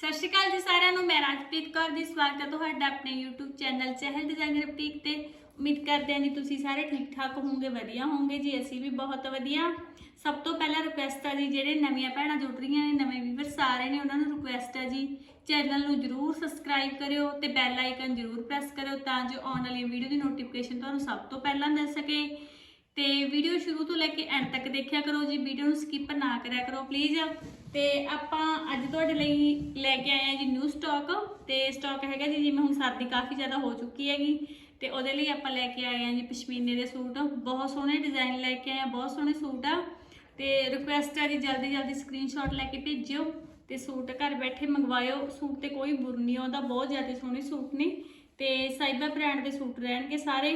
ਸਤਿ ਸ਼੍ਰੀ ਅਕਾਲ ਜੀ ਸਾਰਿਆਂ ਨੂੰ, ਮੈਂ ਰਾਜਪ੍ਰੀਤ ਕੌਰ ਦੀ ਸਵਾਗਤ ਹੈ ਤੁਹਾਡਾ ਆਪਣੇ YouTube channel Chahal designer boutique ਤੇ। ਉਮੀਦ ਕਰਦੇ ਹਾਂ ਜੀ ਤੁਸੀਂ ਸਾਰੇ ਠੀਕ ਠਾਕ ਹੋਵੋਗੇ, ਵਧੀਆ ਹੋਵੋਗੇ ਜੀ, ਅਸੀਂ ਵੀ ਬਹੁਤ ਵਧੀਆ। ਸਭ ਤੋਂ ਪਹਿਲਾਂ ਰਿਕੁਐਸਟ ਹੈ ਜੀ, ਜਿਹੜੇ ਨਵੀਆਂ ਭੈਣਾਂ ਜੁੜ ਰਹੀਆਂ ਨੇ, ਨਵੇਂ ਵੀਵਰ ਸਾਰੇ ਨੇ, ਉਹਨਾਂ ਨੂੰ ਰਿਕੁਐਸਟ ਹੈ ਜੀ, ਚੈਨਲ ਨੂੰ ਜਰੂਰ ਸਬਸਕ੍ਰਾਈਬ ਕਰਿਓ ਤੇ ਬੈਲ ਆਈਕਨ ਜਰੂਰ ਪ੍ਰੈਸ ਕਰਿਓ ਤਾਂ ਜੋ ਆਉਣ ਵਾਲੀ ਵੀਡੀਓ ਦੀ ਨੋਟੀਫਿਕੇਸ਼ਨ ਤੁਹਾਨੂੰ ਸਭ ਤੋਂ ਪਹਿਲਾਂ ਮਿਲ ਸਕੇ। ਤੇ ਵੀਡੀਓ ਸ਼ੁਰੂ ਤੋਂ ਲੈ ਕੇ ਐਂਡ ਤੱਕ ਦੇਖਿਆ ਕਰੋ ਜੀ। ਵੀਡੀਓ ਨੂੰ ਸਕਿਪ ਨਾ ਕਰਿਆ ਕਰੋ ਪਲੀਜ਼ ਤੇ ਆਪਾਂ ਅੱਜ ਤੁਹਾਡੇ ਲਈ ਲੈ ਕੇ ਆਏ ਆ ਜੀ ਨਿਊ ਸਟਾਕ ਤੇ ਸਟਾਕ ਹੈਗਾ ਜੀ, ਜਿਵੇਂ ਹੁਣ ਸਰਦੀ ਕਾਫੀ ਜ਼ਿਆਦਾ ਹੋ ਚੁੱਕੀ ਹੈਗੀ। ਤੇ ਉਹਦੇ ਲਈ ਆਪਾਂ ਲੈ ਕੇ ਆਏ ਆ ਜੀ ਪਸ਼ਮੀਨੇ ਦੇ ਸੂਟ। ਬਹੁਤ ਸੋਹਣੇ ਡਿਜ਼ਾਈਨ ਲੈ ਕੇ ਆਏ ਆ ਬਹੁਤ ਸੋਹਣੇ ਸੂਟ ਆ। ਤੇ ਰਿਕੁਐਸਟ ਆ ਜੀ, ਜਲਦੀ ਜਲਦੀ ਸਕਰੀਨਸ਼ਾਟ ਲੈ ਕੇ ਭੇਜਿਓ। ਤੇ ਸੂਟ ਘਰ ਬੈਠੇ ਮੰਗਵਾਇਓ। ਸੂਟ ਤੇ ਕੋਈ ਬੁਰ ਨਹੀਂ ਆਉਂਦਾ ਬਹੁਤ ਜ਼ਿਆਦਾ ਸੋਹਣੇ ਸੂਟ ਨੇ। ਤੇ ਸਾਈਬਾ ਬ੍ਰਾਂਡ ਦੇ ਸੂਟ ਰਹਿਣਗੇ ਸਾਰੇ।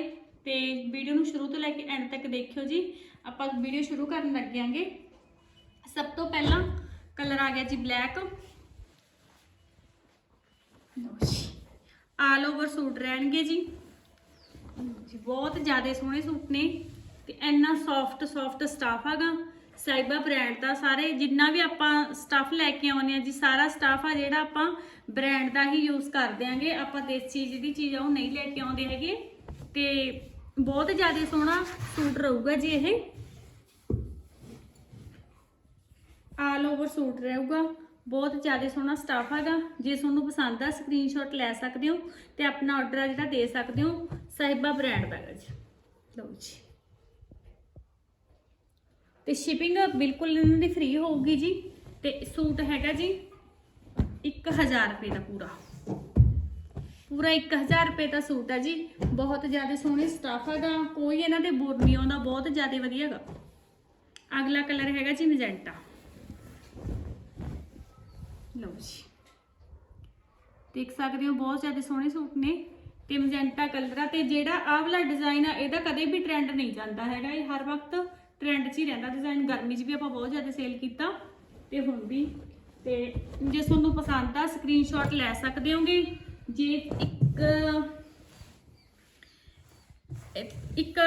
ਤੇ ਵੀਡੀਓ ਨੂੰ ਸ਼ੁਰੂ ਤੋਂ ਲੈ ਕੇ ਐਂਡ ਤੱਕ ਦੇਖਿਓ ਜੀ। ਆਪਾਂ ਵੀਡੀਓ ਸ਼ੁਰੂ ਕਰਨ ਲੱਗਿਆਂਗੇ ਸਭ ਤੋਂ ਪਹਿਲਾਂ ਕਲਰ ਆ ਗਿਆ ਜੀ ਬਲੈਕ ਆਲ ਓਵਰ ਸੂਟ ਰਹਿਣਗੇ ਜੀ। ਜੀ, ਬਹੁਤ ਜ਼ਿਆਦਾ ਸੋਹਣੇ ਸੂਟ ਨੇ ਤੇ ਇੰਨਾ ਸੌਫਟ ਸੌਫਟ ਸਟਾਫ ਹੈਗਾ। ਸਾਈਬਾ ਬ੍ਰਾਂਡ ਦਾ ਸਾਰੇ, ਜਿੰਨਾ ਵੀ ਆਪਾਂ ਸਟਾਫ ਲੈ ਕੇ ਆਉਂਦੇ ਆ ਜੀ, ਸਾਰਾ ਸਟਾਫ ਆ ਜਿਹੜਾ ਆਪਾਂ ਬ੍ਰਾਂਡ ਦਾ ਹੀ ਯੂਜ਼ ਕਰਦੇ ਆਂਗੇ। ਆਪਾਂ ਦੇਸੀ ਜਿਹੜੀ ਚੀਜ਼ ਆ ਉਹ ਨਹੀਂ ਲੈ ਕੇ ਆਉਂਦੇ ਹੈਗੇ। ਤੇ ਬਹੁਤ ਜ਼ਿਆਦਾ ਸੋਹਣਾ ਸੂਟ ਰਹੂਗਾ ਜੀ ਇਹ। ਆਲ ਓਵਰ ਸੂਟ ਰਹੂਗਾ। ਬਹੁਤ ਜ਼ਿਆਦਾ ਸੋਹਣਾ ਸਟਾਫ ਹੈਗਾ। ਜੇ ਤੁਹਾਨੂੰ ਪਸੰਦ ਆ ਸਕਰੀਨਸ਼ਾਟ ਲੈ ਸਕਦੇ ਹੋ ਤੇ ਆਪਣਾ ਆਰਡਰ ਆ ਜਿਹੜਾ ਦੇ ਸਕਦੇ ਹੋ, ਸਾਹਿਬਾ ਬ੍ਰਾਂਡ ਦਾ ਜੀ। ਲਓ ਜੀ। ਤੇ ਸ਼ਿਪਿੰਗ ਬਿਲਕੁਲ ਇਹਨਾਂ ਦੀ ਫ੍ਰੀ ਹੋਊਗੀ ਜੀ। ਤੇ ਸੂਟ ਹੈਗਾ ਜੀ 1000 ਰੁਪਏ ਦਾ ਪੂਰਾ। ਪੂਰਾ 1000 ਰੁਪਏ ਦਾ ਸੂਟ ਆ ਜੀ। ਬਹੁਤ ਜ਼ਿਆਦਾ ਸੋਹਣੇ ਸਟਾਫ ਹੈਗਾ ਕੋਈ ਇਹਨਾਂ ਦੇ ਬੋਰ ਨਹੀਂ ਆਉਂਦਾ, ਬਹੁਤ ਜ਼ਿਆਦਾ ਵਧੀਆ ਹੈਗਾ। ਅਗਲਾ ਕਲਰ ਹੈਗਾ ਜੀ ਮੈਜੈਂਟਾ ਲਓ ਜੀ। ਦੇਖ ਸਕਦੇ ਹੋ, ਬਹੁਤ ਜ਼ਿਆਦਾ ਸੋਹਣੇ ਸੂਟ ਨੇ ਤੇ ਮੈਜੈਂਟਾ ਕਲਰ ਆ ਤੇ ਜਿਹੜਾ ਆਹ ਵਾਲਾ ਡਿਜ਼ਾਈਨ ਆ, ਇਹਦਾ ਕਦੇ ਵੀ ਟ੍ਰੈਂਡ ਨਹੀਂ ਜਾਂਦਾ ਹੈਗਾ। ਇਹ ਹਰ ਵਕਤ ਟ੍ਰੈਂਡ 'ਚ ਹੀ ਰਹਿੰਦਾ। ਡਿਜ਼ਾਈਨ ਗਰਮੀ 'ਚ ਵੀ ਆਪਾਂ ਬਹੁਤ ਜ਼ਿਆਦਾ ਸੇਲ ਕੀਤਾ। ਤੇ ਹੁਣ ਵੀ ਤੇ ਜੇ ਤੁਹਾਨੂੰ ਪਸੰਦ ਆ ਸਕਰੀਨਸ਼ਾਟ ਲੈ ਸਕਦੇ ਹੋਗੇ। ਜੇ ਇੱਕ ਇੱਕ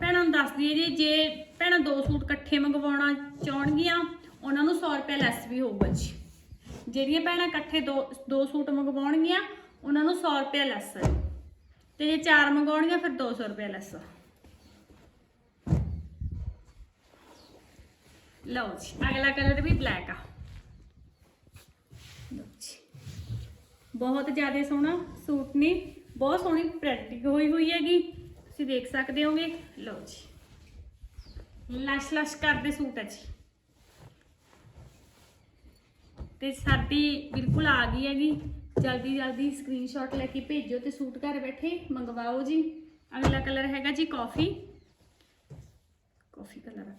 ਭੈਣਾਂ ਨੂੰ ਦੱਸਦੀ ਹੈ ਜੀ, ਜੇ ਭੈਣਾਂ ਦੋ ਸੂਟ ਇਕੱਠੇ ਮੰਗਵਾਉਣਾ ਚਾਹਣਗੀਆਂ, ਉਹਨਾਂ ਨੂੰ 100 ਰੁਪਏ ਲੈਸ ਵੀ ਹੋਊਗਾ ਜੀ। ਜਿਹੜੀਆਂ ਭੈਣਾਂ ਇਕੱਠੇ ਦੋ ਦੋ ਸੂਟ ਮੰਗਵਾਉਣਗੀਆਂ, ਉਹਨਾਂ ਨੂੰ 100 ਰੁਪਏ ਲੈਸ ਹੈ ਤੇ ਜੇ ਚਾਰ ਮੰਗਵਾਉਣਗੀਆਂ, ਫਿਰ 200 ਰੁਪਏ ਲੈਸ ਲਓ ਜੀ, ਅਗਲਾ ਕਲਰ ਵੀ ਬਲੈਕ ਆ ਲਓ ਜੀ ਬਹੁਤ ਜ਼ਿਆਦਾ ਸੋਹਣਾ ਸੂਟ ਨੇ, ਬਹੁਤ ਸੋਹਣੀ ਪ੍ਰਿੰਟਿੰਗ ਹੋਈ ਹੋਈ ਹੈਗੀ। ਤੁਸੀਂ ਦੇਖ ਸਕਦੇ ਹੋਗੇ। ਲਓ ਜੀ। ਲਸ਼ ਲਸ਼ ਕਰਦੇ ਸੂਟ ਹੈ ਜੀ। ਤੇ ਸਾਡੀ ਬਿਲਕੁਲ ਆ ਗਈ ਹੈਗੀ। ਜਲਦੀ ਜਲਦੀ ਸਕਰੀਨਸ਼ਾਟ ਲੈ ਕੇ ਭੇਜੋ ਤੇ ਸੂਟ ਘਰ ਬੈਠੇ ਮੰਗਵਾਓ ਜੀ। ਅਗਲਾ ਕਲਰ ਹੈਗਾ ਜੀ ਕਾਫੀ ਕਾਫੀ ਕਲਰ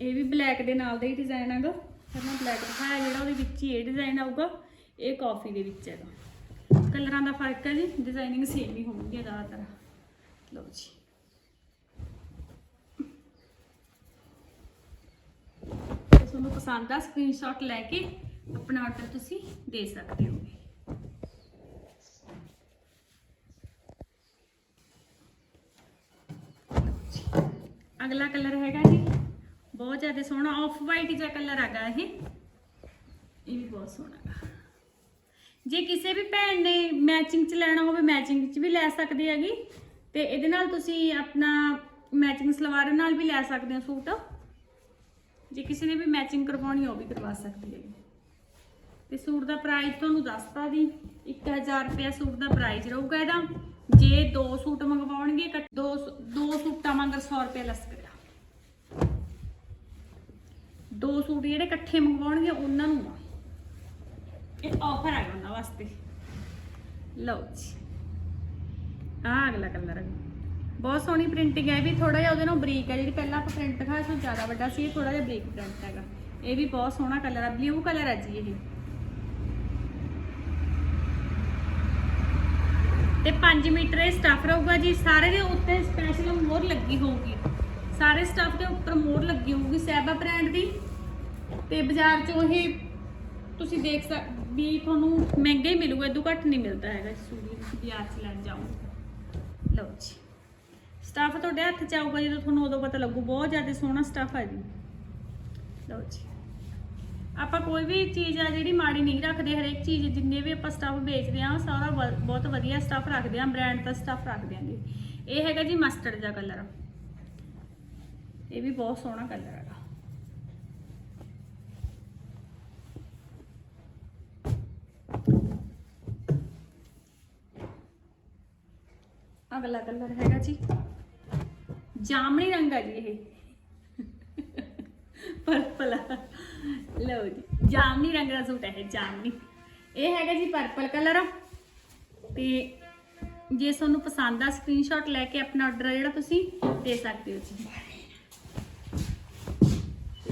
ਇਹ ਵੀ ਬਲੈਕ ਦੇ ਨਾਲ ਦਾ ਹੀ ਡਿਜ਼ਾਈਨ ਹੈਗਾ। ਪਹਿਲਾਂ ਬਲੈਕ ਦਿਖਾਇਆ ਜਿਹੜਾ ਉਹਦੇ ਵਿੱਚ ਹੀ ਇਹ ਡਿਜ਼ਾਈਨ ਆਊਗਾ, ਇਹ ਕਾਫੀ ਦੇ ਵਿੱਚ ਹੈਗਾ। ਕਲਰਾਂ ਦਾ ਫ਼ਰਕ ਹੈ ਜੀ ਡਿਜ਼ਾਈਨਿੰਗ ਸੇਮ ਹੀ ਹੋਊਗੀ ਜ਼ਿਆਦਾਤਰ। ਲਓ ਜੀ। ਤੁਹਾਨੂੰ ਪਸੰਦ ਆ ਸਕਰੀਨਸ਼ਾਟ ਲੈ ਕੇ ਆਪਣਾ ਆਰਡਰ ਤੁਸੀਂ ਦੇ ਸਕਦੇ ਹੋ। ਅਗਲਾ ਕਲਰ ਹੈਗਾ ਜੀ ਬਹੁਤ ਜ਼ਿਆਦਾ ਸੋਹਣਾ ਆਫ ਵਾਈਟ ਜਿਹਾ ਕਲਰ ਹੈਗਾ ਇਹ। ਇਹ ਵੀ ਬਹੁਤ ਸੋਹਣਾ ਹੈਗਾ। ਜੇ ਕਿਸੇ ਵੀ ਭੈਣ ਨੇ ਮੈਚਿੰਗ ਚ ਲੈਣਾ ਹੋਵੇ ਮੈਚਿੰਗ ਚ ਵੀ ਲੈ ਸਕਦੀ ਹੈਗੀ। ਤੇ ਇਹਦੇ ਨਾਲ ਤੁਸੀਂ ਆਪਣਾ ਮੈਚਿੰਗ ਸਲਵਾਰ ਨਾਲ ਵੀ ਲੈ ਸਕਦੇ ਹੋ ਸੂਟ। ਜੇ ਕਿਸੇ ਨੇ ਵੀ ਮੈਚਿੰਗ ਕਰਵਾਉਣੀ ਉਹ ਵੀ ਕਰਵਾ ਸਕਦੀ ਹੈ ਤੇ ਸੂਟ ਦਾ ਪ੍ਰਾਈਸ ਤੁਹਾਨੂੰ ਦੱਸਤਾ ਜੀ। 1000 ਰੁਪਏ ਸੂਟ ਦਾ ਪ੍ਰਾਈਸ ਰਹੂਗਾ ਇਹਦਾ। ਜੇ ਦੋ ਸੂਟ ਮੰਗਵਾਉਣਗੇ ਕੱਟ- ਦੋ ਸੂ- ਦੋ ਸੂਟਾਂ ਮੰਗਰ 100 ਰੁਪਏ ਲੈਸ ਦੋ ਸੂਟ ਜਿਹੜੇ ਇਕੱਠੇ ਮੰਗਵਾਉਣਗੇ, ਉਹਨਾਂ ਨੂੰ ਆ। ਇਹ ਆਫਰ ਹੈ ਉਹਨਾਂ ਵਾਸਤੇ। ਲਓ ਜੀ। ਆ ਅਗਲਾ ਕਲਰ ਹੈ ਬਹੁਤ ਸੋਹਣੀ ਪ੍ਰਿੰਟਿੰਗ ਹੈ, ਇਹ ਵੀ ਥੋੜਾ ਜਿਹਾ ਉਹਦੇ ਨਾਲ ਬਰੀਕ ਹੈ। ਜਿਹੜੀ ਪਹਿਲਾਂ ਆਪਾਂ ਪ੍ਰਿੰਟ ਦਿਖਾਇਆ ਸੀ ਉਹ ਜ਼ਿਆਦਾ ਵੱਡਾ ਸੀ, ਇਹ ਥੋੜਾ ਜਿਹਾ ਬਰੀਕ ਪ੍ਰਿੰਟ ਹੈਗਾ। ਇਹ ਵੀ ਬਹੁਤ ਸੋਹਣਾ ਕਲਰ ਹੈ ਬਲੂ ਕਲਰ ਹੈ ਜੀ ਇਹ। ਤੇ 5 ਮੀਟਰ ਇਹ ਸਟਫ ਰਹੂਗਾ ਜੀ। ਸਾਰੇ ਦੇ ਉੱਤੇ ਸਪੈਸ਼ਲ ਮੋਹਰ ਲੱਗੀ ਹੋਊਗੀ। ਸਾਰੇ ਸਟਫ ਦੇ ਉੱਪਰ ਮੋਹਰ ਲੱਗੀ ਹੋਊਗੀ ਸੈਬਾ ਬ੍ਰਾਂਡ ਦੀ। ਤੇ ਬਾਜ਼ਾਰ 'ਚੋਂ ਇਹ ਤੁਸੀਂ ਦੇਖ ਸਕ, ਵੀ ਤੁਹਾਨੂੰ ਮਹਿੰਗਾ ਹੀ ਮਿਲੂਗਾ, ਇਦੋਂ ਘੱਟ ਨਹੀਂ ਮਿਲਦਾ ਹੈਗਾ ਇਸ ਸੂਟ ਤੁਸੀਂ ਬਾਜ਼ਾਰ 'ਚ ਲੈਣ ਜਾਓ। ਲਓ ਜੀ। ਸਟਫ ਤੁਹਾਡੇ ਹੱਥ 'ਚ ਆਊਗਾ, ਜਦੋਂ ਤੁਹਾਨੂੰ ਉਦੋਂ ਪਤਾ ਲੱਗੂ, ਬਹੁਤ ਜ਼ਿਆਦਾ ਸੋਹਣਾ ਸਟਫ ਆ ਜੀ। ਲਓ ਜੀ। ਆਪਾਂ ਕੋਈ ਵੀ ਚੀਜ਼ ਆ ਜਿਹੜੀ ਮਾੜੀ ਨਹੀਂ ਰੱਖਦੇ, ਹਰੇਕ ਚੀਜ਼ ਜਿੰਨੇ ਵੀ ਆਪਾਂ ਸਟੱਫ ਵੇਚਦੇ ਆ, ਸਾਰਾ ਵ- ਬਹੁਤ ਵਧੀਆ ਸਟੱਫ ਰੱਖਦੇ ਆ ਬ੍ਰਾਂਡ ਦਾ ਸਟੱਫ ਰੱਖਦੇ ਆਂਗੇ। ਇਹ ਹੈਗਾ ਜੀ ਮਸਟਰਡ ਦਾ ਕਲਰ ਇਹ ਵੀ ਬਹੁਤ ਸੋਹਣਾ ਕਲਰ ਹੈਗਾ। ਅਗਲਾ ਕਲਰ ਹੈਗਾ ਜੀ। ਜਾਮਣੀ ਰੰਗ ਆ ਜੀ ਇਹ। ਪਰਪਲ ਲਓ ਜੀ ਜਾਮਨੀ ਰੰਗ ਦਾ ਸੂਟ ਹੈ ਜਾਮਨੀ। ਇਹ ਹੈਗਾ ਜੀ ਪਰਪਲ ਕਲਰ। ਤੇ ਜੇ ਤੁਹਾਨੂੰ ਪਸੰਦ ਆ ਸਕਰੀਨਸ਼ਾਟ ਲੈ ਕੇ ਆਪਣਾ ਆਰਡਰ ਜਿਹੜਾ ਤੁਸੀਂ ਦੇ ਸਕਦੇ ਹੋ ਜੀ।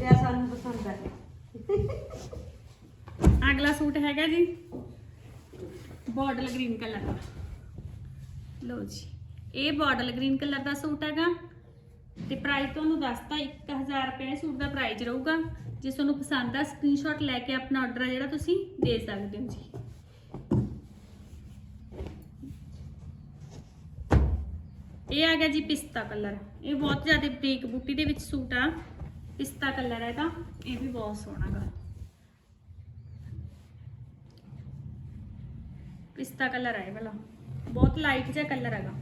ਇਹ ਸਾਨੂੰ ਪਸੰਦ ਆ। ਅਗਲਾ ਸੂਟ ਹੈਗਾ ਜੀ ਬਾਰਡਰ ਗ੍ਰੀਨ ਕਲਰ। ਦਾ ਲਓ ਜੀ। ਇਹ ਬਾਰਡਰ ਗ੍ਰੀਨ ਕਲਰ ਦਾ ਸੂਟ ਹੈਗਾ ਤੇ ਪ੍ਰਾਈਸ ਤੁਹਾਨੂੰ ਦੱਸਤਾ 1000 ਰੁਪਏ ਸੂਟ ਦਾ ਪ੍ਰਾਈਸ ਰਹੂਗਾ। ਜੇ ਤੁਹਾਨੂੰ ਪਸੰਦ ਆ ਸਕਰੀਨਸ਼ਾਟ ਲੈ ਕੇ ਆਪਣਾ ਆਰਡਰ ਜਿਹੜਾ ਤੁਸੀਂ ਦੇ ਸਕਦੇ ਹੋ ਜੀ। ਇਹ ਆ ਗਿਆ ਜੀ ਪਿਸਤਾ ਕਲਰ ਇਹ ਬਹੁਤ ਜ਼ਿਆਦਾ ਬਰੀਕ ਬੂਟੀ ਦੇ ਵਿੱਚ ਸੂਟ ਆ। ਪਿਸਤਾ ਕਲਰ ਹੈ ਇਹਦਾ। ਇਹ ਵੀ ਬਹੁਤ ਸੋਹਣਾ ਗਾ। ਪਿਸਤਾ ਕਲਰ ਹੈ ਇਹ ਵਾਲਾ। ਬਹੁਤ ਲਾਈਟ ਜਿਹਾ ਕਲਰ ਹੈਗਾ।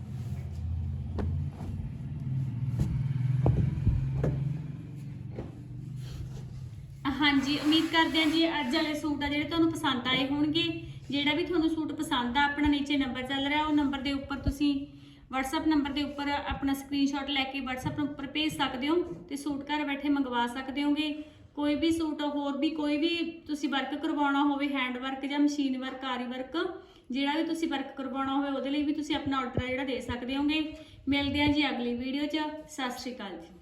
ਹਾਂਜੀ, ਉਮੀਦ ਕਰਦੇ ਹਾਂ ਜੀ ਅੱਜ ਵਾਲੇ ਸੂਟ ਆ ਜਿਹੜੇ ਤੁਹਾਨੂੰ ਪਸੰਦ ਆਏ ਹੋਣਗੇ। ਜਿਹੜਾ ਵੀ ਤੁਹਾਨੂੰ ਸੂਟ ਪਸੰਦ ਆ, ਆਪਣਾ ਨੀਚੇ ਨੰਬਰ ਚੱਲ ਰਿਹਾ, ਉਹ ਨੰਬਰ ਦੇ ਉੱਪਰ ਤੁਸੀਂ WhatsApp ਨੰਬਰ ਦੇ ਉੱਪਰ ਆਪਣਾ ਸਕਰੀਨਸ਼ਾਟ ਲੈ ਕੇ WhatsApp ਉੱਪਰ ਭੇਜ ਸਕਦੇ ਹੋ ਤੇ ਸੂਟ ਘਰ ਬੈਠੇ ਮੰਗਵਾ ਸਕਦੇ ਹੋਗੇ। ਕੋਈ ਵੀ ਸੂਟ, ਹੋਰ ਵੀ ਕੋਈ ਵੀ ਤੁਸੀਂ ਵਰਕ ਕਰਵਾਉਣਾ ਹੋਵੇ ਹੈਂਡ ਵਰਕ ਜਾਂ ਮਸ਼ੀਨ ਵਰਕ ਆਰੀ ਵਰਕ ਜਿਹੜਾ ਵੀ ਤੁਸੀਂ ਵਰਕ ਕਰਵਾਉਣਾ ਹੋਵੇ, ਉਹਦੇ ਲਈ ਵੀ ਤੁਸੀਂ ਆਪਣਾ ਆਰਡਰ ਜਿਹੜਾ ਦੇ ਸਕਦੇ ਹੋਗੇ। ਮਿਲਦੇ ਹਾਂ ਜੀ ਅਗਲੀ ਵੀਡੀਓ 'ਚ। ਸਤਿ ਸ਼੍ਰੀ ਅਕਾਲ ਜੀ।